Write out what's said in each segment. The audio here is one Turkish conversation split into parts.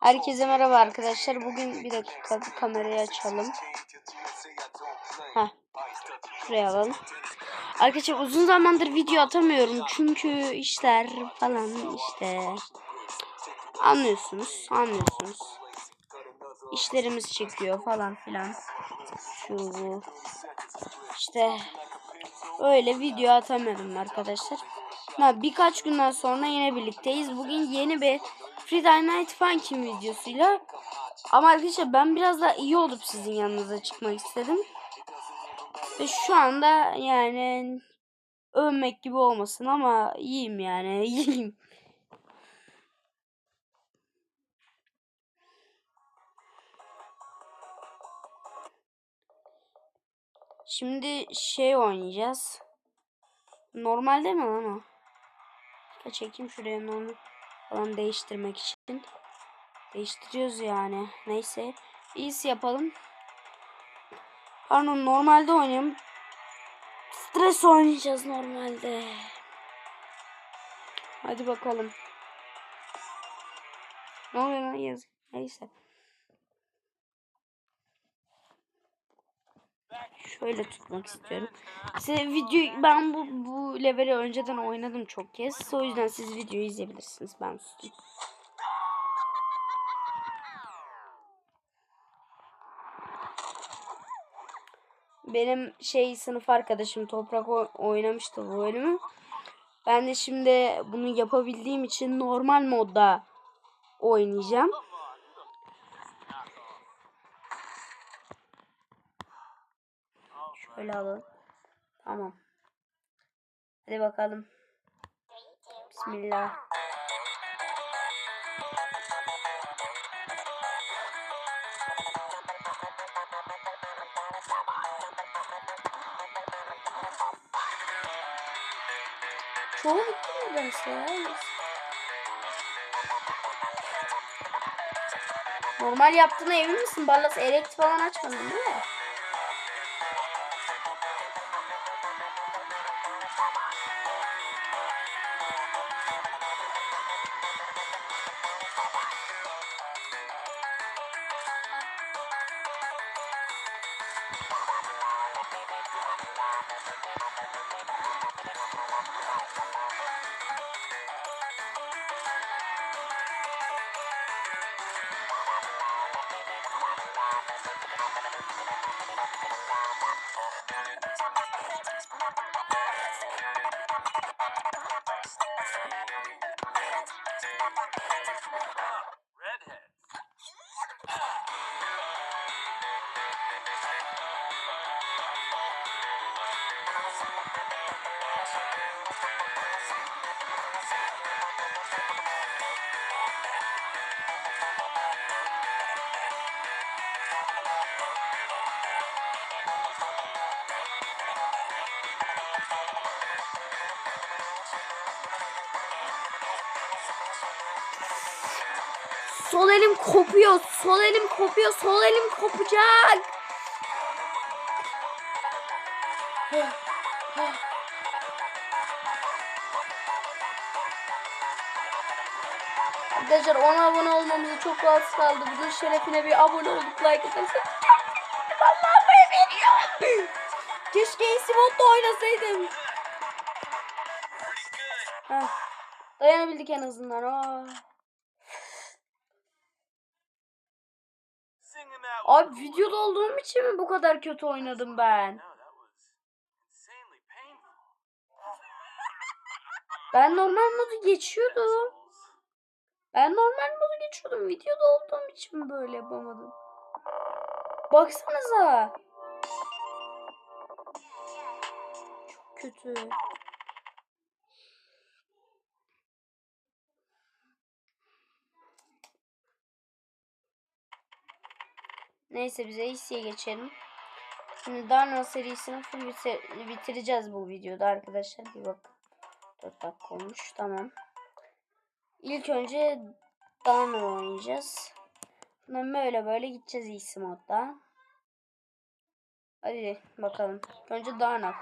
Herkese merhaba arkadaşlar. Bugün bir dakika kamerayı açalım. Heh. Şuraya alalım. Arkadaşlar uzun zamandır video atamıyorum. Çünkü işler falan işte. Anlıyorsunuz. Anlıyorsunuz. İşlerimiz çekiyor falan filan. Şu bu. İşte öyle video atamıyorum arkadaşlar. Ha, birkaç günden sonra yine birlikteyiz. Bugün yeni bir Friday Night Funkin videosuyla. Ama arkadaşlar ben biraz daha iyi olup sizin yanınıza çıkmak istedim. Ve şu anda yani övmek gibi olmasın ama iyiyim yani iyiyim. Şimdi şey oynayacağız. Normalde mi lan o? Çekeyim şuraya normal falan değiştirmek için. Değiştiriyoruz yani. Neyse. İyisi yapalım. Pardon normalde oynayalım. Stres oynayacağız normalde. Hadi bakalım. Ne oluyor lan yazık. Neyse. Şöyle tutmak istiyorum. Size video ben bu bu leveli önceden oynadım çok kez. O yüzden siz videoyu izleyebilirsiniz. Ben sustum. Benim şey sınıf arkadaşım Toprak oynamıştı bu bölümü. Ben de şimdi bunu yapabildiğim için normal modda oynayacağım. Şöyle alalım. Tamam. Hadi bakalım. Bismillah. Çoğu bitti nedense ya. Normal yaptığına emin misin? Barlas elekt falan açmadın değil mi? Sol elim kopuyor. Sol elim kopuyor. Sol elim kopacak. Arkadaşlar 10 abone olmamızı çok az kaldı. Bugün şerefine bir abone olduk like atarsanız. Vallahi bu veriyor. Keşke Easy Mod'da oynasaydım. Heh. Dayanabildik en azından. Aa. Videoda olduğum için mi bu kadar kötü oynadım ben? Ben normal modu geçiyordum. Ben normal modu geçiyordum. Videoda olduğum için böyle yapamadım? Baksanıza. Çok kötü. Neyse bize AC'ye geçelim. Şimdi Darna serisini full bitir- bitireceğiz bu videoda arkadaşlar. Bir bak. 4 dakika olmuş. Tamam. İlk önce Darna oynayacağız. Bundan böyle böyle gideceğiz easy modda. Hadi bakalım. Önce Darna.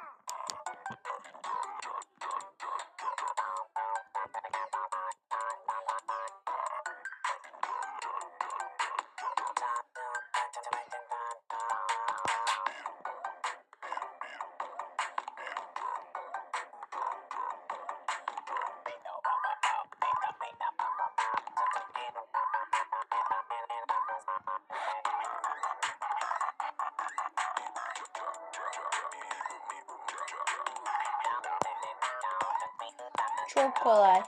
Çok kolay.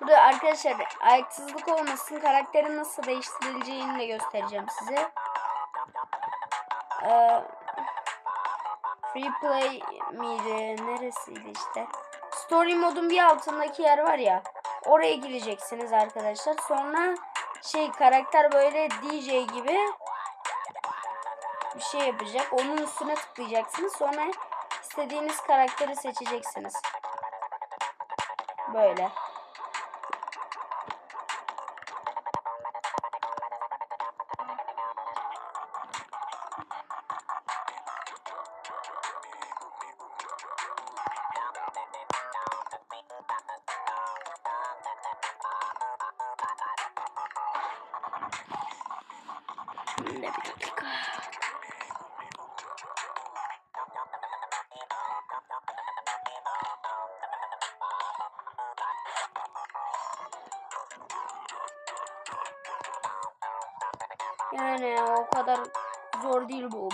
Burada arkadaşlar ayaksızlık olmasın karakterin nasıl değiştirileceğini de göstereceğim size. Ee, free play miydi? Neresiydi işte? Story modun bir altındaki yer var ya. Oraya gireceksiniz arkadaşlar. Sonra şey karakter böyle DJ gibi bir şey yapacak. Onun üstüne tıklayacaksınız. Sonra istediğiniz karakteri seçeceksiniz. Böyle. Şimdi bir dakika. Kadar zor değil bu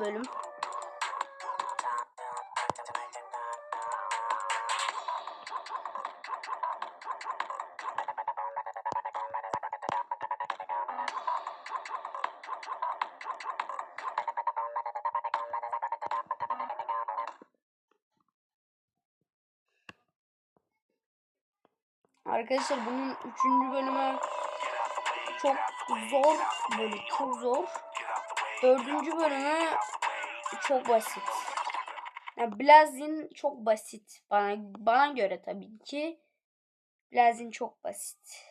bölüm. Arkadaşlar bunun üçüncü bölümü çok zor böyle çok zor. Dördüncü bölümü çok basit. Yani Blazin çok basit bana bana göre tabii ki. Blazin çok basit.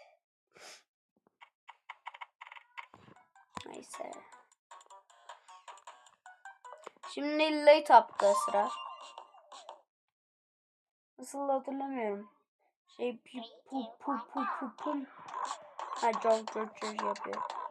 Neyse. Şimdi late up'ta sıra. Nasıl hatırlamıyorum. Şey pi pu pu pu pu pum. Ha George George yapıyor.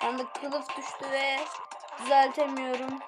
Anda kılıf düştü ve düzeltemiyorum.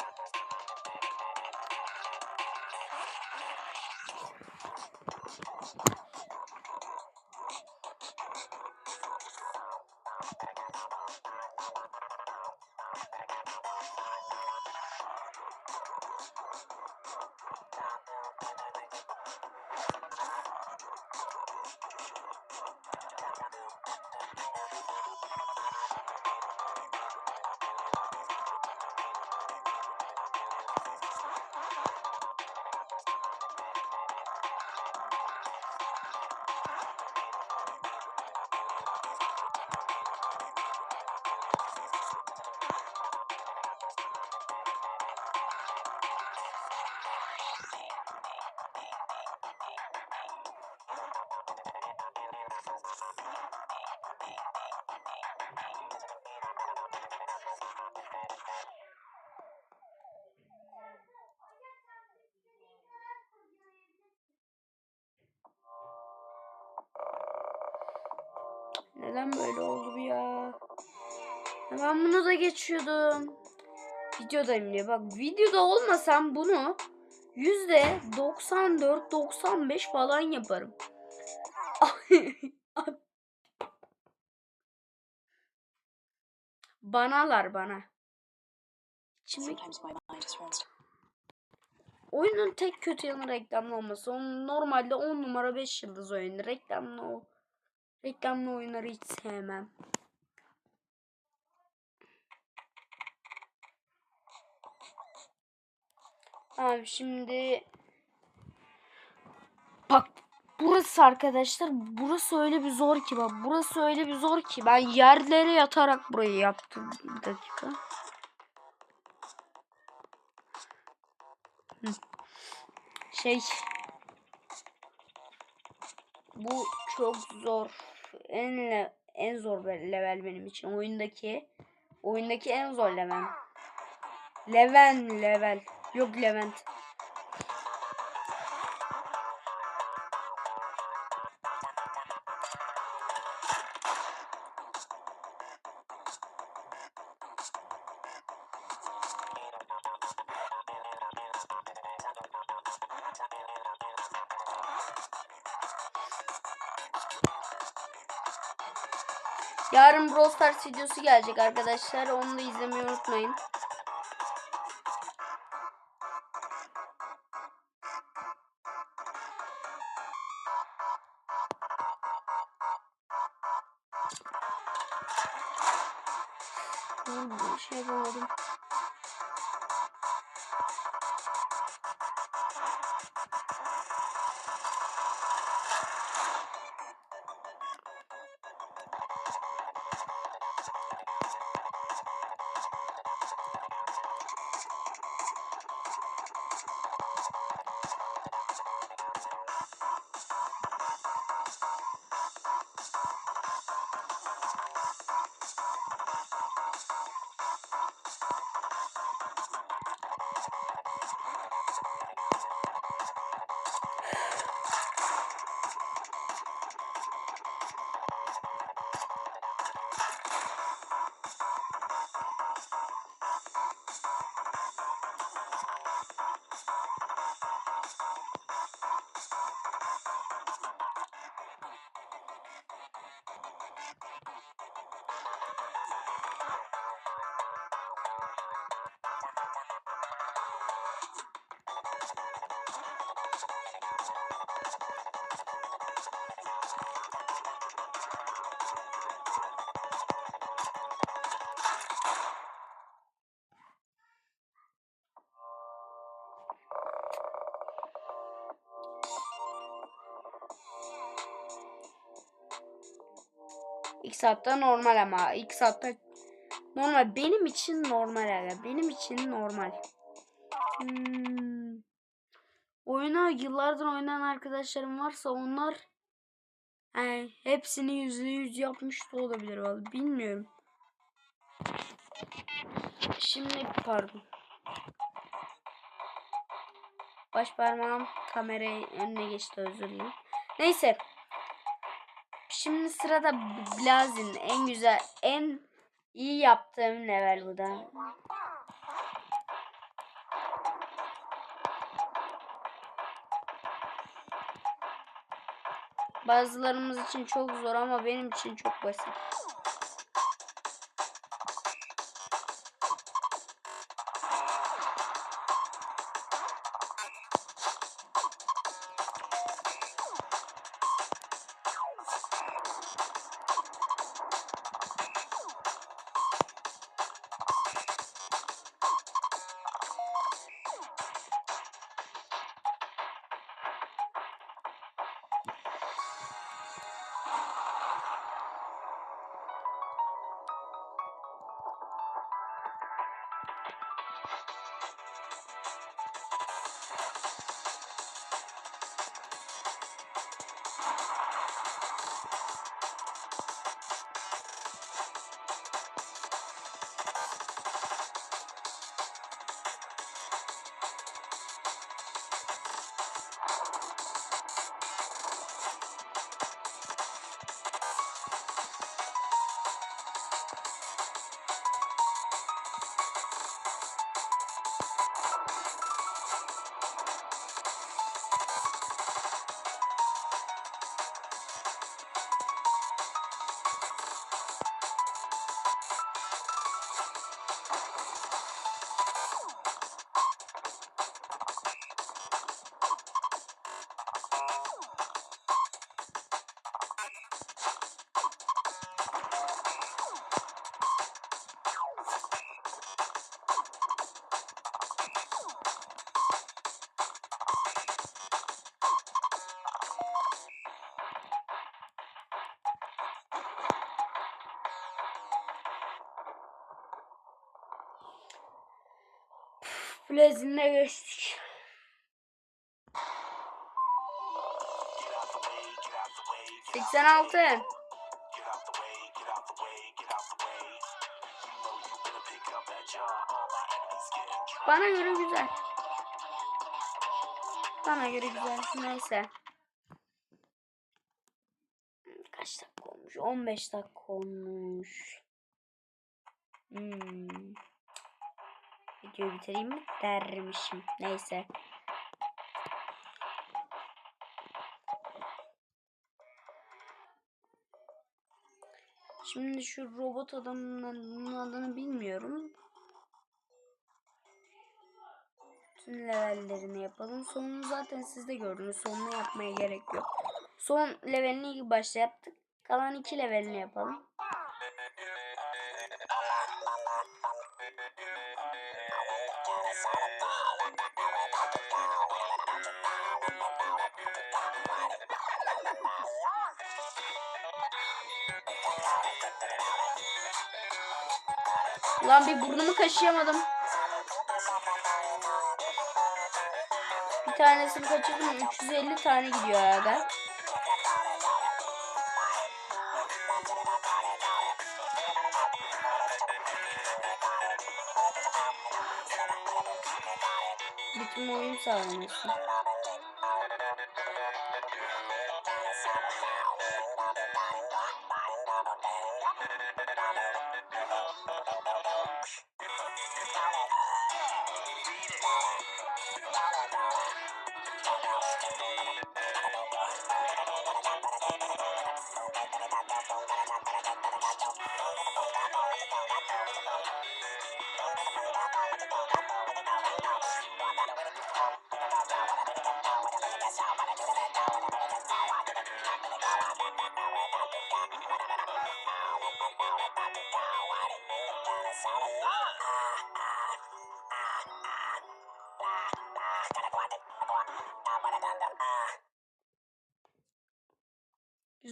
Neden böyle oldu bu ya? Ben bunu da geçiyordum. Videodayım diye. Bak videoda olmasam bunu yüzde 94-95 falan yaparım. Banalar bana. Şimdi oyunun tek kötü yanı reklamlı olması. Onun normalde 10 numara 5 yıldız oyunu. Reklamlı. Reklamlı oyunları hiç sevmem. Tamam şimdi bak burası arkadaşlar burası öyle bir zor ki bak burası öyle bir zor ki ben yerlere yatarak burayı yaptım bir dakika. Şey bu çok zor. En en zor level benim için oyundaki oyundaki en zor level. Leven level. Yok Levent. Yarın Brawl Stars videosu gelecek arkadaşlar. Onu da izlemeyi unutmayın. İlk saatte normal ama ilk saatte normal benim için normal hala benim için normal. Hmm. Oyuna yıllardır oynayan arkadaşlarım varsa onlar yani hepsini yüzde yüz yapmış da olabilir vallahi bilmiyorum. Şimdi pardon. Baş parmağım kamerayı önüne geçti özür dilerim. Neyse. Şimdi sırada Blazin en güzel en iyi yaptığım level bu da. Bazılarımız için çok zor ama benim için çok basit. Plezine geçtik. Seksen altı. Bana göre güzel. Bana göre güzel. Neyse. Kaç dakika olmuş? 15 dakika olmuş. Hmm. Videoyu bitireyim mi dermişim. Neyse. Şimdi şu robot adamın adını bilmiyorum. Bütün levellerini yapalım. Sonunu zaten siz de gördünüz. Sonunu yapmaya gerek yok. Son levelini ilk başta yaptık. Kalan iki levelini yapalım. Lan bir burnumu kaşıyamadım. Bir tanesini kaçırdım. 350 tane gidiyor herhalde. Bütün oyun sağlaması.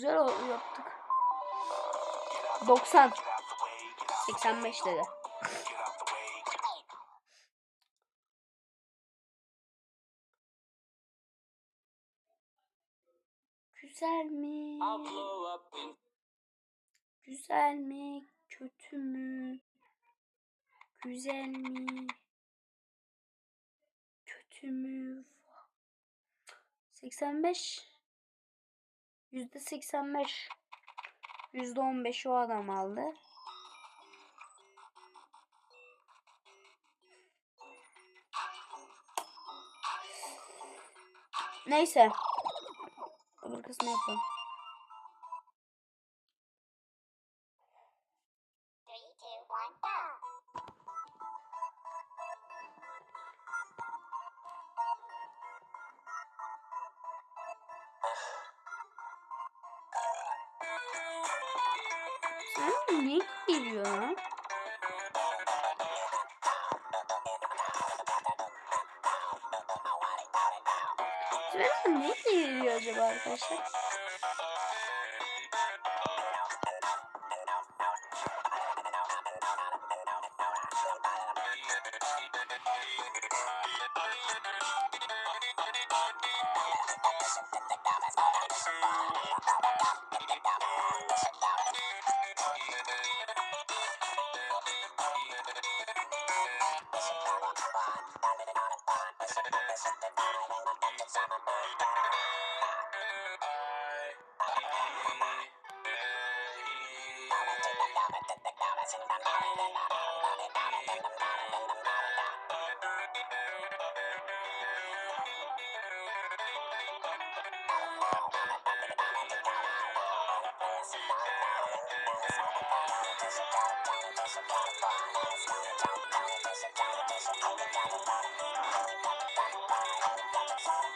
Güzel yaptık. 90. 85 dedi. Güzel mi? Güzel mi? Kötü mü? Güzel mi? Kötü mü? 85 Yüzde 85 Yüzde 15 o adam aldı. Neyse. Öbür kısmı yapalım. Ne geliyor acaba arkadaşlar?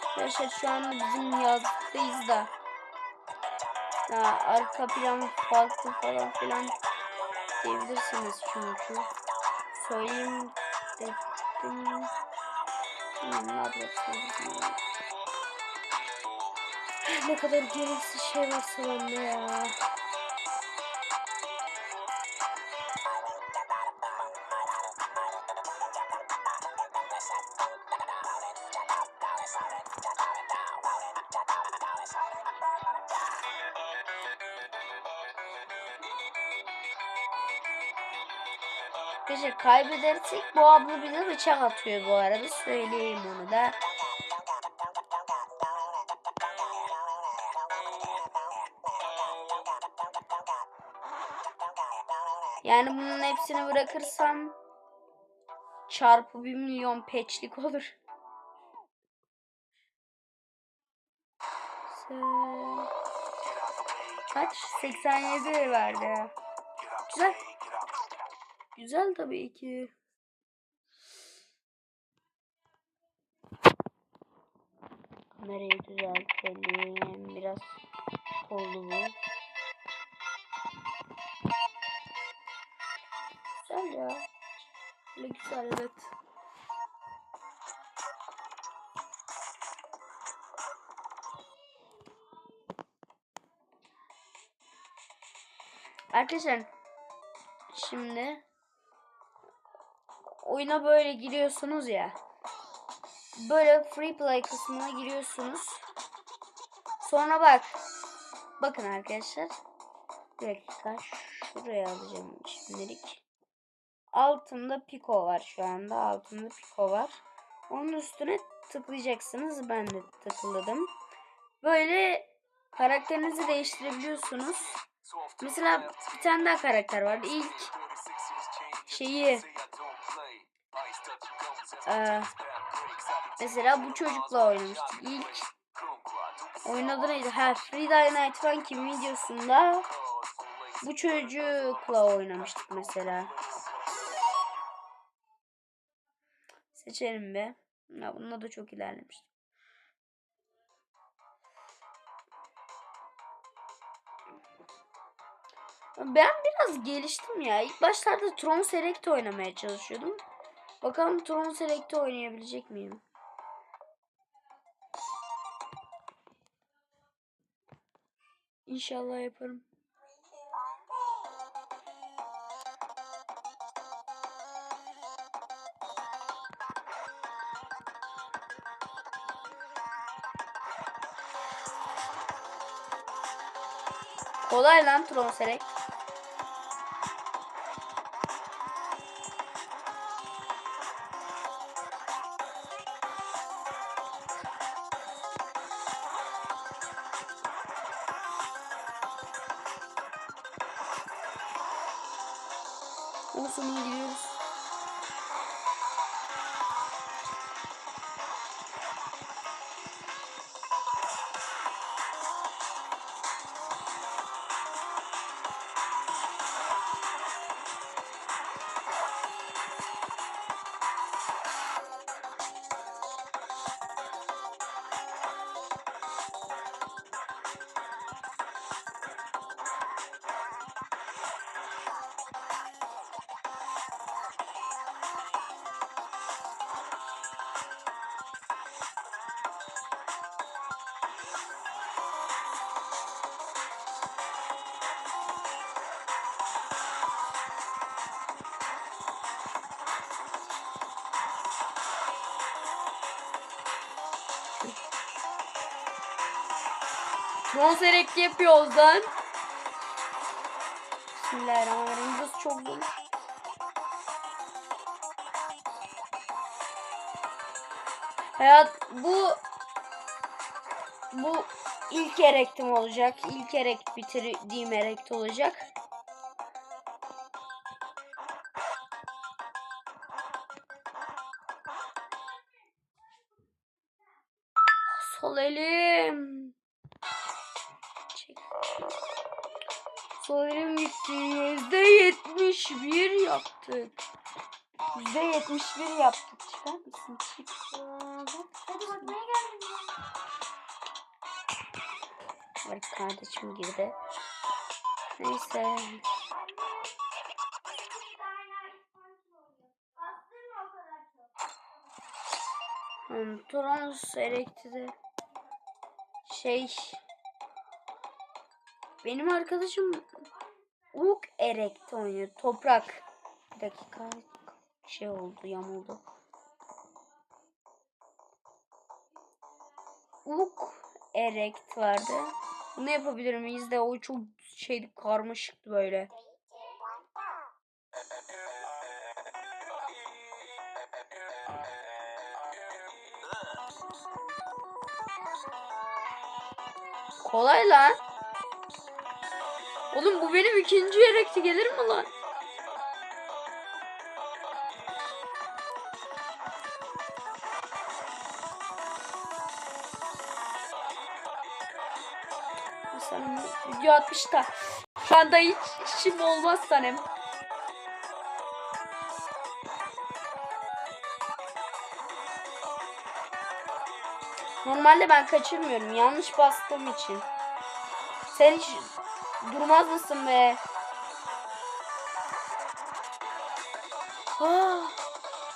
Arkadaşlar şu anda bizim yazlıktayız da. Ha, arka plan farklı falan filan diyebilirsiniz çünkü. Söyleyeyim dedim. Ne kadar gereksiz şey varsa bende ya. Kaybedersek bu abla bize bıçak atıyor bu arada. Söyleyeyim onu da. Yani bunun hepsini bırakırsam çarpı bir milyon peçlik olur. Kaç? 87 verdi. Güzel. Güzel tabii ki. Kamerayı düzeltelim. Biraz oldu bu. Güzel ya. Böyle güzel evet. Arkadaşlar şimdi oyuna böyle giriyorsunuz ya. Böyle free play kısmına giriyorsunuz. Sonra bak. Bakın arkadaşlar. Bir dakika. Şuraya alacağım şimdilik. Altında Pico var şu anda. Altında Pico var. Onun üstüne tıklayacaksınız. Ben de tıkladım. Böyle karakterinizi değiştirebiliyorsunuz. Mesela bir tane daha karakter var. İlk şeyi eee, mesela bu çocukla oynamıştık. İlk oyun adı neydi? Ha, Friday Night Funkin videosunda bu çocukla oynamıştık mesela. Seçelim be. Ya bununla da çok ilerlemiştim. Ben biraz geliştim ya. İlk başlarda Tron Select oynamaya çalışıyordum. Bakalım Tron Select'i oynayabilecek miyim? İnşallah yaparım. Kolay lan Tron Select. Tron Select yapıyoruz lan. Bismillahirrahmanirrahim. Burası çok zor. Hayat bu bu ilk erektim olacak. İlk erekt bitirdiğim erekt olacak. Yaptık. Yüzde yetmiş bir yaptık. Çıkar mısın? Çık. Hadi bakmaya geldim ya. Var kardeşim girdi. Neyse. Hmm, Trons elektriği şey benim arkadaşım Uk Erekt oynuyor. Toprak dakika şey oldu yamuldu. Uluk erekt vardı. Bunu yapabilir miyiz de o çok şeydi karmaşıktı böyle. Kolay lan. Oğlum bu benim ikinci erekti gelir mi lan? Video atmış da şu anda hiç işim olmaz sanırım. Normalde ben kaçırmıyorum. Yanlış bastığım için. Sen hiç durmaz mısın be? Ah,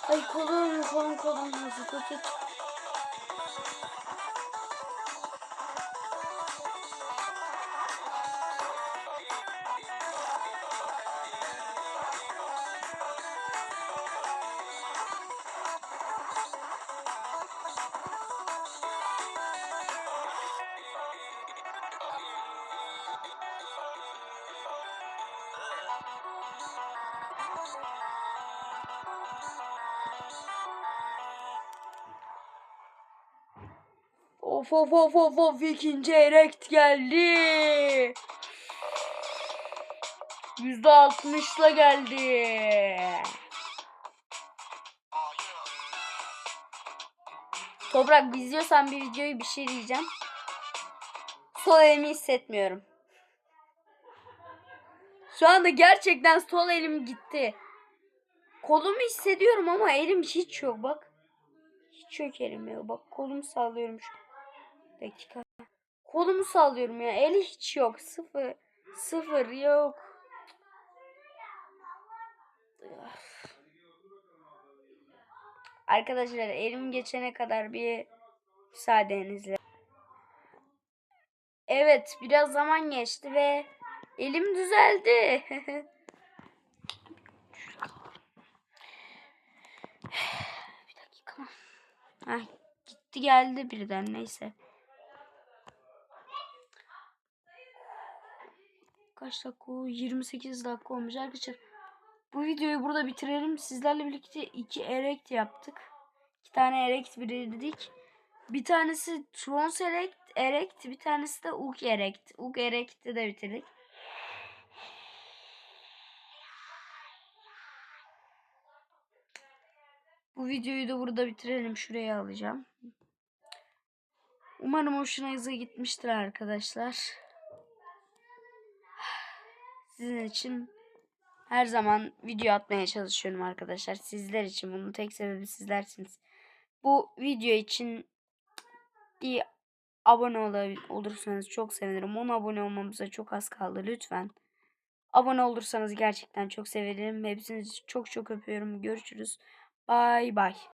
ay kolum kolum kolum nasıl tut. Of of of of of ikinci erekt geldi. Yüzde altmışla geldi. Toprak izliyorsan bir videoyu bir şey diyeceğim. Sol elimi hissetmiyorum. Şu anda gerçekten sol elim gitti. Kolumu hissediyorum ama elim hiç yok bak. Hiç yok elim ya. Bak kolumu sallıyorum şu. Dakika. Kolumu sallıyorum ya. Eli hiç yok. Sıfır. Sıfır yok. Arkadaşlar elim geçene kadar bir müsaadenizle. Evet biraz zaman geçti ve elim düzeldi. bir dakika. Heh, gitti geldi birden neyse. Kaç dakika? o? 28 dakika olmuş arkadaşlar. Bu videoyu burada bitirelim. Sizlerle birlikte iki erect yaptık. İki tane erect bildirdik. Bir tanesi Trons erect, erect bir tanesi de Uk erect. Uk erect'i de bitirdik. Bu videoyu da burada bitirelim. Şuraya alacağım. Umarım hoşunuza gitmiştir arkadaşlar. Sizin için her zaman video atmaya çalışıyorum arkadaşlar. Sizler için bunun tek sebebi sizlersiniz. Bu video için bir abone ol- olursanız çok sevinirim. 10 abone olmamıza çok az kaldı lütfen. Abone olursanız gerçekten çok sevinirim. Hepinizi çok çok öpüyorum. Görüşürüz. Bay bay.